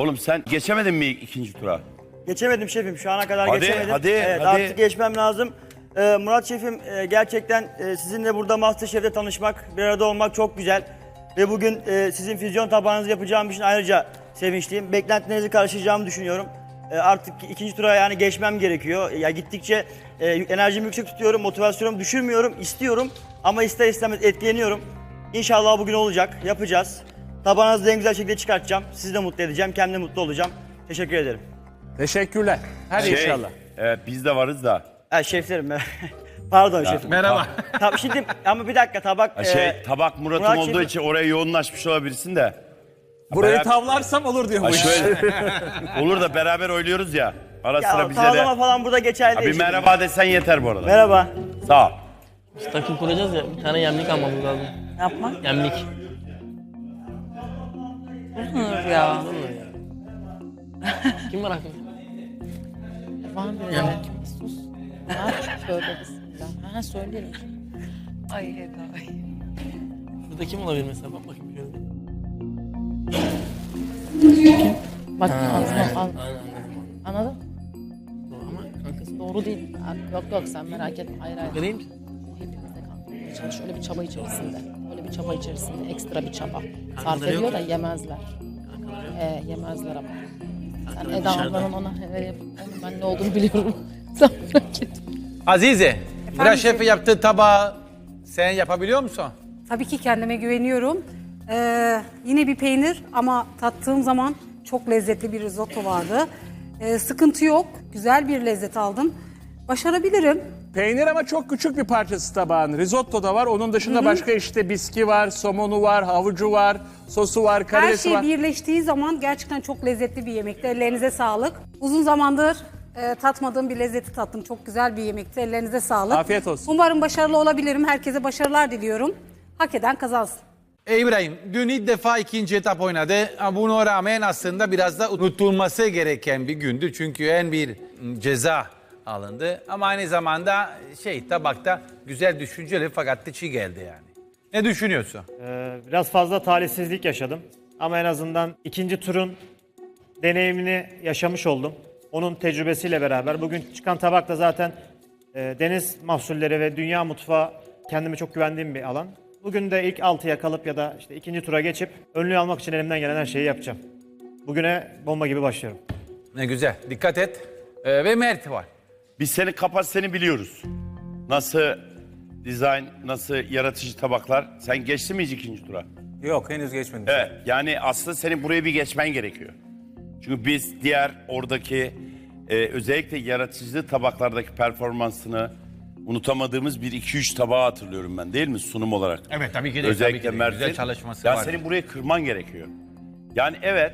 Oğlum sen geçemedin mi ikinci tura? Geçemedim şefim. Şu ana kadar Hadi, geçemedim. hadi, evet, hadi. Artık geçmem lazım. Ee, Murat şefim e, gerçekten e, sizinle burada Masterchef'te tanışmak, bir arada olmak çok güzel. Ve bugün e, sizin füzyon tabağınızı yapacağım için ayrıca sevinçliyim. Beklentilerinizi karşılayacağımı düşünüyorum. E, artık ikinci tura yani geçmem gerekiyor. Ya gittikçe e, enerjimi yüksek tutuyorum, motivasyonumu düşürmüyorum, istiyorum. Ama ister istemez etkileniyorum. İnşallah bugün olacak, yapacağız. Tabağınızı en güzel şekilde çıkartacağım. Sizi de mutlu edeceğim, kendim de mutlu olacağım. Teşekkür ederim. Teşekkürler. Hadi Şey, inşallah. Evet biz de varız da. Ha şeflerim. Pardon şefim. Merhaba. Tamam şimdi ama bir dakika tabak. Ha, Şey e, tabak Murat'ın Murat olduğu şefim- için oraya yoğunlaşmış olabilirsin de. Burayı Merak- tavlarsam olur diyor bu Ha, iş. şöyle. Olur da beraber oynuyoruz ya. Ara ya, sıra bize de. tavlama falan burada geçerli Ha, değil. bir şefim. merhaba desen yeter bu arada. Merhaba. Sağ ol. Biz takım kuracağız ya bir tane yemlik almamız lazım. Ne yapmak? Yemlik. Nur ya. Kim var aklında? Var mı ya? Sus. Ha, Tövbe bismillah. Ha söylerim. Ay Eda. ay. Burada kim olabilir mesela? Bak bakayım şöyle. Bak ağzına al. Aynen anladım. Anladın? Doğru Ama kankası Doğru değil. Yok yok sen merak etme. Hayır hayır. değil mi? Hepimiz de. Öyle bir çaba içerisinde. Çaba içerisinde. Ekstra bir çaba. Sarf ediyor da ya. yemezler. Yok. Ee, yemezler ama. Sen Eda dışarıda. ablanın ona. Onun ben ne olduğunu biliyorum. sen merak etme. Azize, Murat Şef'in yaptığı tabağı sen yapabiliyor musun? Tabii ki kendime güveniyorum. Ee, yine bir peynir ama tattığım zaman çok lezzetli bir risotto vardı. Ee, sıkıntı yok. Güzel bir lezzet aldım. Başarabilirim. Peynir ama çok küçük bir parçası tabağın. Risotto da var. Onun dışında başka işte biski var, somonu var, havucu var, sosu var, Her karidesi şey var. birleştiği zaman gerçekten çok lezzetli bir yemekti. Ellerinize sağlık. Uzun zamandır e, tatmadığım bir lezzeti tattım. Çok güzel bir yemekti. Ellerinize sağlık. Afiyet olsun. Umarım başarılı olabilirim. Herkese başarılar diliyorum. Hak eden kazansın. E İbrahim dün ilk defa ikinci etap oynadı. Ama buna rağmen aslında biraz da unutulması gereken bir gündü. Çünkü en bir ceza alındı. Ama aynı zamanda şey tabakta güzel düşünceli fakat da çiğ geldi yani. Ne düşünüyorsun? Ee, Biraz fazla talihsizlik yaşadım. Ama en azından ikinci turun deneyimini yaşamış oldum. Onun tecrübesiyle beraber. Bugün çıkan tabak da zaten e, deniz mahsulleri ve dünya mutfağı kendime çok güvendiğim bir alan. Bugün de ilk 6'ya kalıp ya da işte ikinci tura geçip önlüğü almak için elimden gelen her şeyi yapacağım. Bugüne bomba gibi başlıyorum. Ne güzel dikkat et. E, ve Mert var. Biz senin kapasiteni biliyoruz. Nasıl dizayn, nasıl yaratıcı tabaklar. Sen geçtin mi hiç ikinci tura? Yok henüz geçmedim. Evet. Yani aslında senin buraya bir geçmen gerekiyor. Çünkü biz diğer oradaki e, özellikle yaratıcı tabaklardaki performansını unutamadığımız bir iki üç tabağı hatırlıyorum ben değil mi sunum olarak? Evet, tabii ki de, Özellikle tabii ki de. Mert'in. Güzel çalışması ya var. senin buraya kırman gerekiyor. Yani evet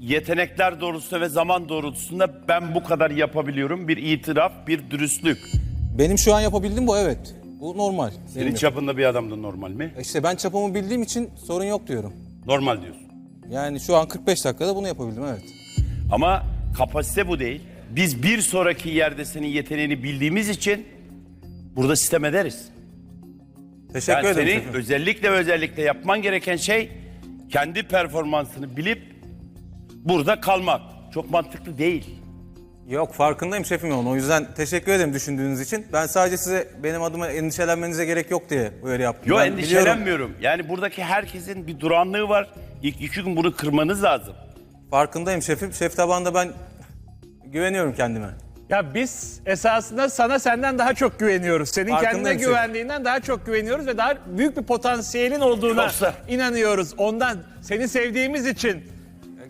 yetenekler doğrultusunda ve zaman doğrultusunda ben bu kadar yapabiliyorum. Bir itiraf, bir dürüstlük. Benim şu an yapabildiğim bu evet. Bu normal. Senin Benim çapında bir adamda normal mi? İşte ben çapamı bildiğim için sorun yok diyorum. Normal diyorsun. Yani şu an 45 dakikada bunu yapabildim evet. Ama kapasite bu değil. Biz bir sonraki yerde senin yeteneğini bildiğimiz için burada sistem ederiz. Teşekkür Yani ederim senin şefim. özellikle ve özellikle yapman gereken şey kendi performansını bilip burada kalmak. Çok mantıklı değil. Yok farkındayım şefim onun. O yüzden teşekkür ederim düşündüğünüz için. Ben sadece size benim adıma endişelenmenize gerek yok diye böyle yaptım. Yo Ben biliyorum. endişelenmiyorum. Yani buradaki herkesin bir duranlığı var. İlk iki gün bunu kırmanız lazım. Farkındayım şefim. Şef tabanda ben güveniyorum kendime. Ya biz esasında sana senden daha çok güveniyoruz. Senin kendine güvendiğinden daha çok güveniyoruz ve daha büyük bir potansiyelin olduğuna Yoksa- inanıyoruz. Ondan seni sevdiğimiz için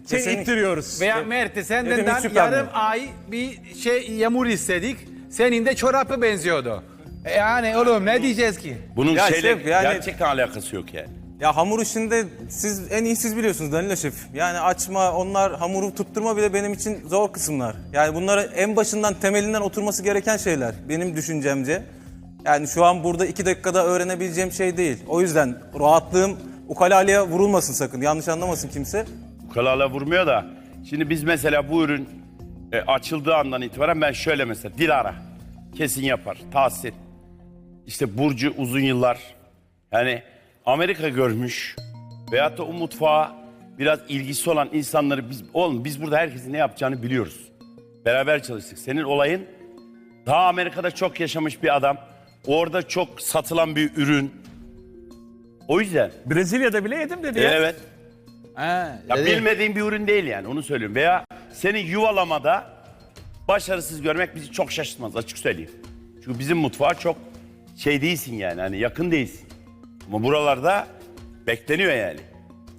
seni Kesinlikle. ittiriyoruz. Veya Mert senden Dedim, hiç şüphem yarım ay bir şey yağmur istedik. Senin de çorapı benziyordu. E Yani oğlum ne diyeceğiz ki? Bunun Ya şeyle şef, yani- gerçekten alakası yok yani. Ya hamur işinde siz en iyi siz biliyorsunuz Danilo Şef. Yani açma, onlar hamuru tutturma bile benim için zor kısımlar. Yani bunları en başından temelinden oturması gereken şeyler benim düşüncemce. Yani şu an burada iki dakikada öğrenebileceğim şey değil. O yüzden rahatlığım ukalaleye vurulmasın sakın. Yanlış anlamasın kimse. Kalala vurmuyor da. Şimdi biz mesela bu ürün e, açıldığı andan itibaren ben şöyle mesela Dilara kesin yapar. Tahsin. İşte Burcu uzun yıllar yani Amerika görmüş veyahut da o mutfağı biraz ilgisi olan insanları biz oğlum biz burada herkesin ne yapacağını biliyoruz. Beraber çalıştık. Senin olayın daha Amerika'da çok yaşamış bir adam. Orada çok satılan bir ürün. O yüzden. Brezilya'da bile yedim dedi ya. evet. Ha, Ya dedi. bilmediğin bir ürün değil yani onu söylüyorum. Veya seni yuvalamada başarısız görmek bizi çok şaşırtmaz açık söyleyeyim. Çünkü bizim mutfağa çok şey değilsin yani hani yakın değilsin. Ama buralarda bekleniyor yani.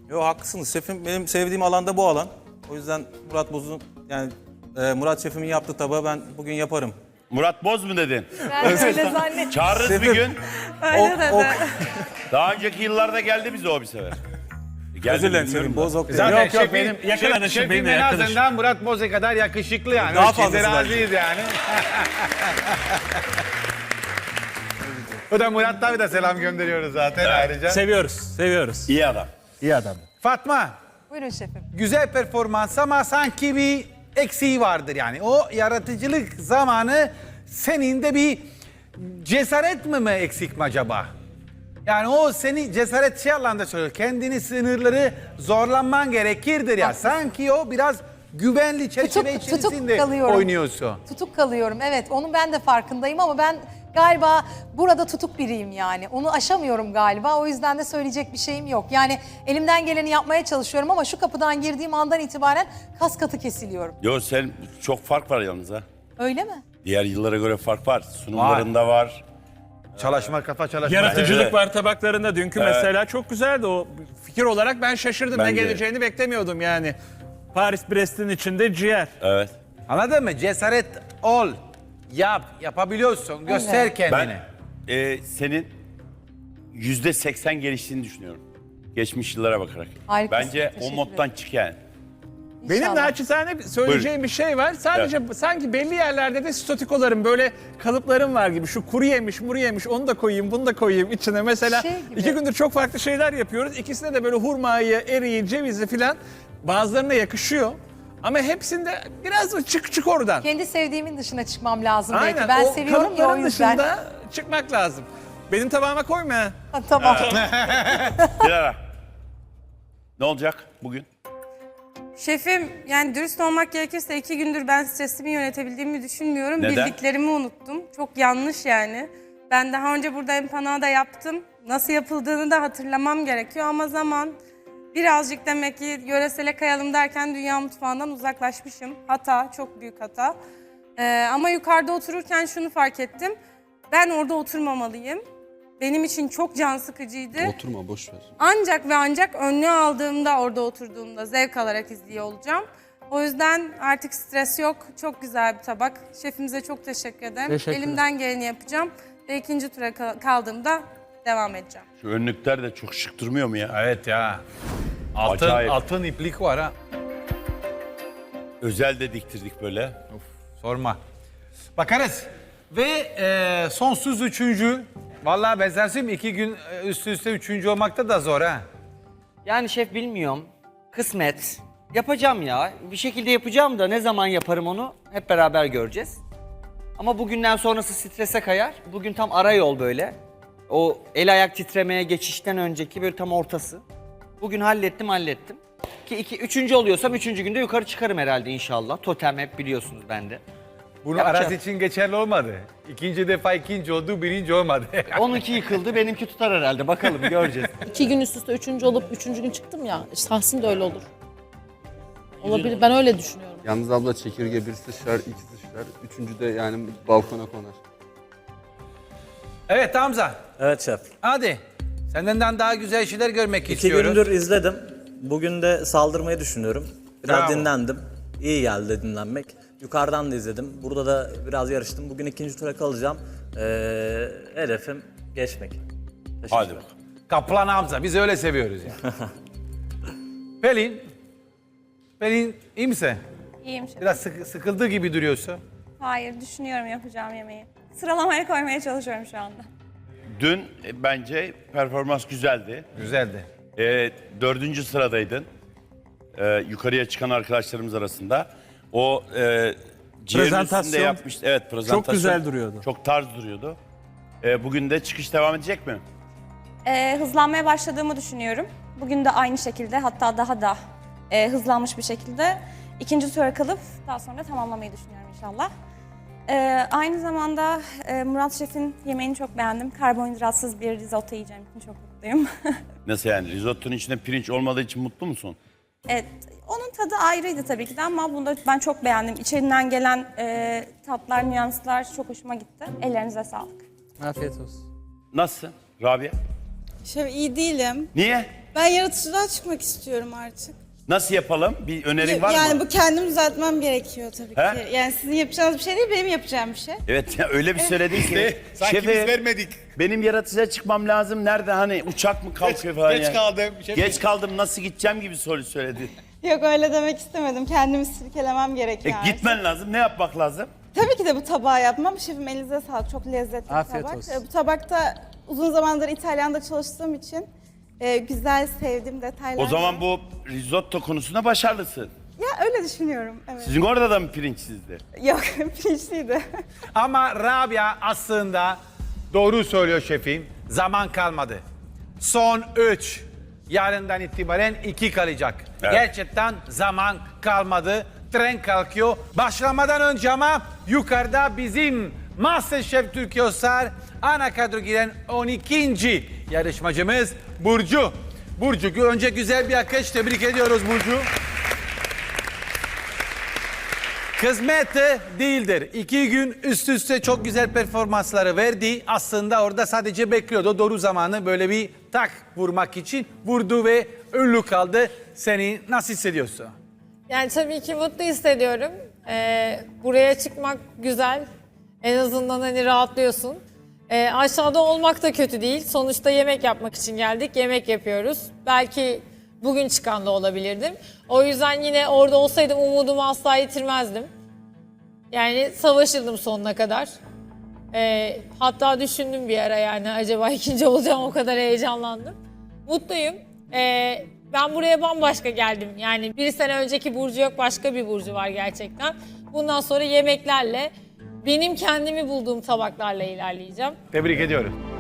Yo haklısınız şefim. Benim sevdiğim alanda bu alan. O yüzden Murat Boz'un yani e, Murat şefimin yaptığı tabağı ben bugün yaparım. Murat Boz mu dedin? Ben öyle zannettim. Çağırırız bir gün. Öyle dedi. Daha önceki yıllarda geldi bize o bir sefer. Özür dilerim bilmiyorum şefim. da. Boz ok değil. Zaten Yok, yok, şefim- benim yakın şef- arkadaşım, şefim benim de en yakın azından Murat Boz'e kadar yakışıklı yani. Daha Daha fazlası razıyız yani. o da Murat tabi de selam gönderiyoruz zaten ayrıca. Seviyoruz, seviyoruz. İyi adam. İyi adam. Fatma, Buyurun şefim. güzel performans ama sanki bir eksiği vardır yani. O yaratıcılık zamanı senin de bir cesaret mi mi eksik mi acaba? Yani o seni cesaret şey anlamda söylüyor. Kendini sınırları zorlanman gerekirdir ya. Sanki o biraz güvenli çerçeve Tutuk- tutuk içerisinde kalıyorum. oynuyorsun. Tutuk kalıyorum. Evet onun ben de farkındayım ama ben galiba burada tutuk biriyim yani. Onu aşamıyorum galiba. O yüzden de söyleyecek bir şeyim yok. Yani elimden geleni yapmaya çalışıyorum ama şu kapıdan girdiğim andan itibaren kas katı kesiliyorum. Yo sen çok fark var yalnız ha. Öyle mi? Diğer yıllara göre fark var. Sunumlarında var. Çalışma kafa çalışma. Yaratıcılık Evet. var tabaklarında. Dünkü mesela çok güzeldi o. Fikir olarak ben şaşırdım. Ben ne de. geleceğini beklemiyordum yani. Paris Brest'in içinde ciğer. Evet. Anladın mı? Cesaret ol. Yap. Yapabiliyorsun. Göster kendini. Ben e, senin yüzde seksen geliştiğini düşünüyorum. Geçmiş yıllara bakarak. Harikasın, Bence o teşekkür moddan çık yani. Benim naçizane söyleyeceğim bir şey var. Sadece sanki belli yerlerde de statikolarım böyle kalıplarım var gibi. Şu kuru yemiş, muru yemiş onu da koyayım, bunu da koyayım içine. Mesela Şey gibi. iki gündür çok farklı şeyler yapıyoruz. İkisine de böyle hurmayı, eriği, cevizi filan bazılarına yakışıyor. Ama hepsinde biraz çık çık oradan. Kendi sevdiğimin dışına çıkmam lazım Aynen. belki. Ben o seviyorum ya o yüzden. dışında çıkmak lazım. Benim tabağıma koyma. ha. Tamam. Dilara. ne olacak bugün? Şefim yani dürüst olmak gerekirse iki gündür ben stresimi yönetebildiğimi düşünmüyorum. Neden? Bildiklerimi unuttum. Çok yanlış yani. Ben daha önce burada empanada yaptım. Nasıl yapıldığını da hatırlamam gerekiyor ama zaman birazcık demek ki yöresele kayalım derken dünya mutfağından uzaklaşmışım. Hata, çok büyük hata. Ee, ama yukarıda otururken şunu fark ettim. Ben orada oturmamalıyım. Benim için çok can sıkıcıydı. Oturma boş ver. Ancak ve ancak önlüğü aldığımda orada oturduğumda zevk alarak izliyor olacağım. O yüzden artık stres yok. Çok güzel bir tabak. Şefimize çok teşekkür ederim. Teşekkürler. Elimden geleni yapacağım. Ve ikinci tura kal- kaldığımda devam edeceğim. Şu önlükler de çok şık durmuyor mu ya? Evet ya. Altın, Acayip. altın iplik var ha. Özel de diktirdik böyle. Sorma. Bakarız. Ve e, sonsuz üçüncü. Vallahi ben sana iki gün üst üste üçüncü olmakta da zor ha. Yani şef bilmiyorum. Kısmet. Yapacağım ya. Bir şekilde yapacağım da ne zaman yaparım onu hep beraber göreceğiz. Ama bugünden sonrası strese kayar. Bugün tam ara yol böyle. O el ayak titremeye geçişten önceki böyle tam ortası. Bugün hallettim hallettim. Ki iki, üçüncü oluyorsam üçüncü günde yukarı çıkarım herhalde inşallah. Totem hep biliyorsunuz bende. Bunu Yapacağım. Aras için geçerli olmadı. İkinci defa ikinci oldu, birinci olmadı. Onunki yıkıldı benimki tutar herhalde bakalım göreceğiz. İki gün üst üste üçüncü olup üçüncü gün çıktım ya. Tahsin de öyle olur. Olabilir. Ben öyle düşünüyorum. Yalnız abla çekirge bir sıçrar, iki sıçrar. Üçüncü de yani balkona konar. evet Hamza. Evet şef. Hadi. Senden daha güzel şeyler görmek İki istiyoruz. gündür izledim. Bugün de saldırmayı düşünüyorum. Biraz Bravo. dinlendim. İyi geldi dinlenmek. Yukarıdan da izledim. Burada da biraz yarıştım. Bugün ikinci tura kalacağım. Ee, hedefim geçmek. Hadi bakalım. Kaplan Hamza. Biz öyle seviyoruz yani. Pelin. Pelin iyi misin? İyiyim şef. Biraz sık- sıkıldığı gibi duruyorsun. Hayır düşünüyorum yapacağım yemeği. Sıralamaya koymaya çalışıyorum şu anda. Dün e, bence performans güzeldi. Güzeldi. E, dördüncü sıradaydın. E, yukarıya çıkan arkadaşlarımız arasında. O e, ciğerin üstünde Prezentasyon yapmış. Evet prezentasyon. güzel duruyordu. Çok tarz duruyordu. E, bugün de çıkış devam edecek mi? e, hızlanmaya başladığımı düşünüyorum. Bugün de aynı şekilde hatta daha da e, hızlanmış bir şekilde ikinci tura kalıp daha sonra tamamlamayı düşünüyorum inşallah. E, aynı zamanda e, Murat Şef'in yemeğini çok beğendim. Karbonhidratsız bir risotto yiyeceğim için çok mutluyum. Nasıl yani? Risottonun içinde pirinç olmadığı için mutlu musun? Evet, onun tadı ayrıydı tabii ki de ama bunu da ben çok beğendim. İçerinden gelen e, tatlar, nüanslar çok hoşuma gitti. Ellerinize sağlık. Afiyet olsun. Nasıl? Rabia? Şef iyi değilim. Niye? Ben yaratıcılığa çıkmak istiyorum artık. Nasıl yapalım? Bir önerin var yani mı? bu kendim düzeltmem gerekiyor tabii He? ki. Yani sizin yapacağınız bir şey değil, benim yapacağım bir şey. Evet ya öyle bir söyledin ki. sanki şefe, biz vermedik. Benim yaratıcıya çıkmam lazım. Nerede hani uçak mı kalkıyor falan geç ya. kaldım, şefim. Geç kaldım nasıl gideceğim gibi soru söyledi. Yok öyle demek istemedim. Kendimi silkelemem E, gerekiyor. gitmen lazım. Ne yapmak lazım? Tabii ki de bu tabağı yapmam. Şefim elinize sağlık. Çok lezzetli Afiyet bir tabak. olsun. E, Bu tabakta uzun zamandır İtalyan'da çalıştığım için e, güzel, sevdiğim detaylar O zaman bu risotto konusunda başarılısın. Ya öyle düşünüyorum. Evet. Sizin orada da mı pirinç sizde? Yok, pirinçliydi. Ama Rabia aslında doğru söylüyor şefim. Zaman kalmadı. Son 3. Yarından itibaren 2 kalacak. Evet. Gerçekten zaman kalmadı. Tren kalkıyor. Başlamadan önce ama yukarıda bizim Masterchef Türkiye Star ana kadro giren 12. yarışmacımız Burcu. Burcu önce güzel bir alkış tebrik ediyoruz Burcu. Kısmet değildir. İki gün üst üste çok güzel performansları verdi. Aslında orada sadece bekliyordu. Doğru zamanı böyle bir tak vurmak için vurdu ve ünlü kaldı. Seni nasıl hissediyorsun? Yani tabii ki mutlu hissediyorum. Ee, buraya çıkmak güzel. En azından hani rahatlıyorsun. Ee, aşağıda olmak da kötü değil. Sonuçta yemek yapmak için geldik. Yemek yapıyoruz. Belki bugün çıkan da olabilirdim. O yüzden yine orada olsaydım umudumu asla yitirmezdim. Yani savaşırdım sonuna kadar. Ee, hatta düşündüm bir ara yani acaba ikinci olacağım o kadar heyecanlandım. Mutluyum. Ee, ben buraya bambaşka geldim. Yani bir sene önceki Burcu yok başka bir Burcu var gerçekten. Bundan sonra yemeklerle benim kendimi bulduğum tabaklarla ilerleyeceğim. Tebrik ediyorum.